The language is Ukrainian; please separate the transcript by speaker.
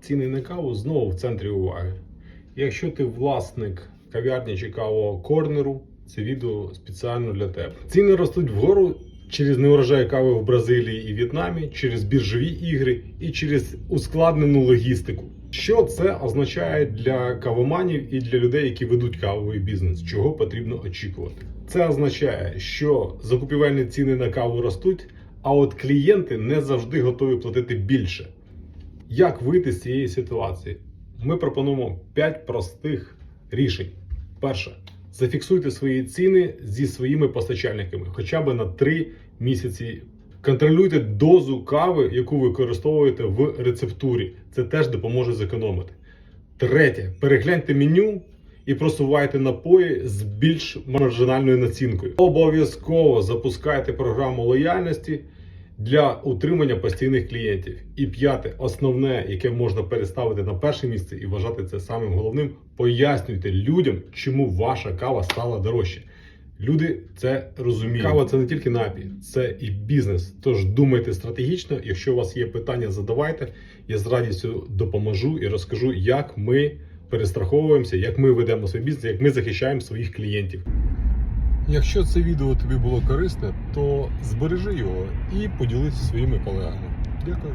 Speaker 1: ціни на каву знову в центрі уваги. Якщо ти власник кав'ярні чи кавового корнеру, це відео спеціально для тебе. Ціни ростуть вгору через неурожай кави в Бразилії і В'єтнамі, через біржові ігри і через ускладнену логістику. Що це означає для кавоманів і для людей, які ведуть кавовий бізнес? Чого потрібно очікувати? Це означає, що закупівельні ціни на каву ростуть, а от клієнти не завжди готові платити більше. Як вийти з цієї ситуації? Ми пропонуємо 5 простих рішень. Перше, зафіксуйте свої ціни зі своїми постачальниками хоча б на 3 місяці. Контролюйте дозу кави, яку ви використовуєте в рецептурі. Це теж допоможе зекономити. Третє, перегляньте меню і просувайте напої з більш маржинальною націнкою. Обов'язково запускайте програму лояльності для утримання постійних клієнтів. І п'яте, основне, яке можна переставити на перше місце і вважати це самим головним, пояснюйте людям, чому ваша кава стала дорожче. Люди це розуміють. Кава це не тільки напій, це і бізнес. Тож думайте стратегічно. Якщо у вас є питання, задавайте. Я з радістю допоможу і розкажу, як ми перестраховуємося, як ми ведемо свій бізнес, як ми захищаємо своїх клієнтів. Якщо це відео тобі було корисне, то збережи його і поділися своїми колегами. Дякую.